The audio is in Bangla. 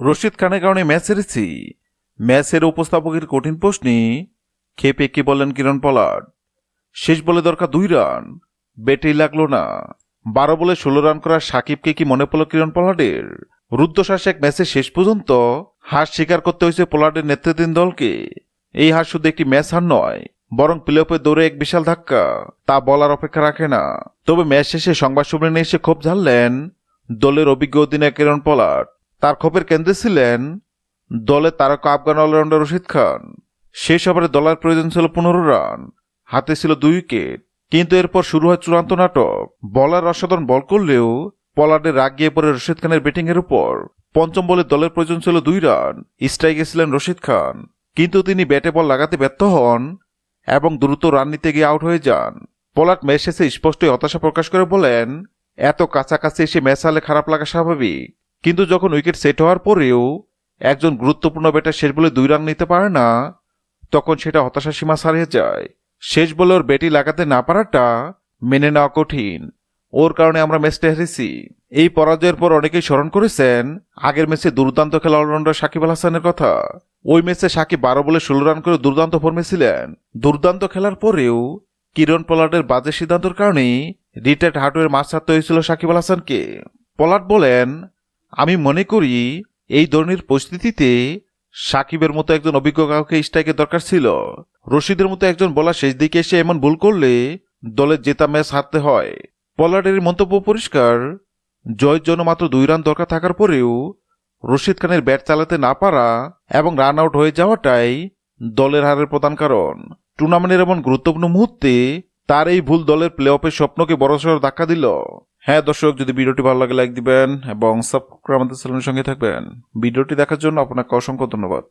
রশিদ খানের কারণে ম্যাচ হেরেছি। ম্যাচের উপস্থাপকের কঠিন প্রশ্নে খেপে কি বলেন কিরণ পলাট শেষ বলে দরকার দুই রান। ব্যাটেই লাগল না। বারো বলে ষোলো রান করা সাকিবকে কি মনে পড়ল কিরণ পলাটের রুদ্ধশ্বাস এক ম্যাচের শেষ পর্যন্ত হার স্বীকার করতে হয়েছে পোলার্ডের নেতৃত্বাধীন দলকে। এই হার শুধু একটি ম্যাচ হার নয়, বরং প্লে অফে দৌড়ে এক বিশাল ধাক্কা। তা বলার অপেক্ষা রাখে না। তবে ম্যাচ শেষে সংবাদ সম্মেলনে এসে ক্ষোভ ঝাড়লেন দলের অভিজ্ঞ অধিনায়ক কিরণ পলাট তার ক্ষোভের কেন্দ্রে ছিলেন দলের তারকা আফগান অলরাউন্ডার রশিদ খান। শেষ ওভারে দলের প্রয়োজন ছিল পনেরো রান, হাতে ছিল দুই উইকেট। কিন্তু এরপর শুরু হয় চূড়ান্ত নাটক। বলার অসাধারণ বল করলেও পলার্ডের রাগ গিয়ে পড়ে রশিদ খানের ব্যাটিং এর উপর। পঞ্চম বলে দলের প্রয়োজন ছিল দুই রান, স্ট্রাইকে ছিলেন রশিদ খান। কিন্তু তিনি ব্যাটে বল লাগাতে ব্যর্থ হন এবং দ্রুত রান নিতে গিয়ে আউট হয়ে যান। পলাট ম্যাচ শেষে স্পষ্টই হতাশা প্রকাশ করে বলেন, এত কাছাকাছি এসে ম্যাচ হারলে খারাপ লাগা স্বাভাবিক। কিন্তু যখন উইকেট সেট হওয়ার পরেও একজন গুরুত্বপূর্ণ ব্যাটার শেষ বলে দুই রান নিতে পারে না, তখন সেটা হতাশার সীমা ছাড়িয়ে যায়। শেষ বলে ওর ব্যাটি লাগাতে না পারাটা মেনে নেওয়া কঠিন। ওর কারণে আমরা ম্যাচটা হেরেছি। এই পরাজয়ের পর অনেকেই স্মরণ করেছেন আগের ম্যাচে দুর্দান্ত খেলা অলরাউন্ডার সাকিব আল হাসানের কথা। ওই ম্যাচে সাকিব বারো বলে ষোলো রান করে দুর্দান্ত ফর্মে ছিলেন। দুর্দান্ত খেলার পরেও কিরণ পলাটের বাজে সিদ্ধান্তের কারণেই রিটায়ার্ড হার্টওয়ের মাছ ছাড়তে হয়েছিল সাকিব আল হাসানকে। পলাট বলেন আমি মনে করি এই ধরনের পরিস্থিতিতে সাকিবের মতো একজন অভিজ্ঞ কাউকে স্ট্রাইকের দরকার ছিল। রশিদের মতো একজন বলা শেষ দিকে এসে এমন ভুল করলে দলের জেতা ম্যাচ হারতে হয়। পলার্ডের মন্তব্য পরিষ্কার, জয়ের জন্য মাত্র দুই রান দরকার থাকার পরেও রশিদ খানের ব্যাট চালাতে না পারা এবং রান আউট হয়ে যাওয়াটাই দলের হারের প্রধান কারণ। টুর্নামেন্টের এমন গুরুত্বপূর্ণ মুহূর্তে তার এই ভুল দলের প্লে অফের স্বপ্নকে বড়সড় ধাক্কা দিল। হ্যাঁ দর্শক, যদি ভিডিওটি ভালো লাগে, লাইক দিবেন এবং সাবস্ক্রাইব আমাদের চ্যানেলের সঙ্গে থাকবেন। ভিডিওটি দেখার জন্য আপনাকে অসংখ্য ধন্যবাদ।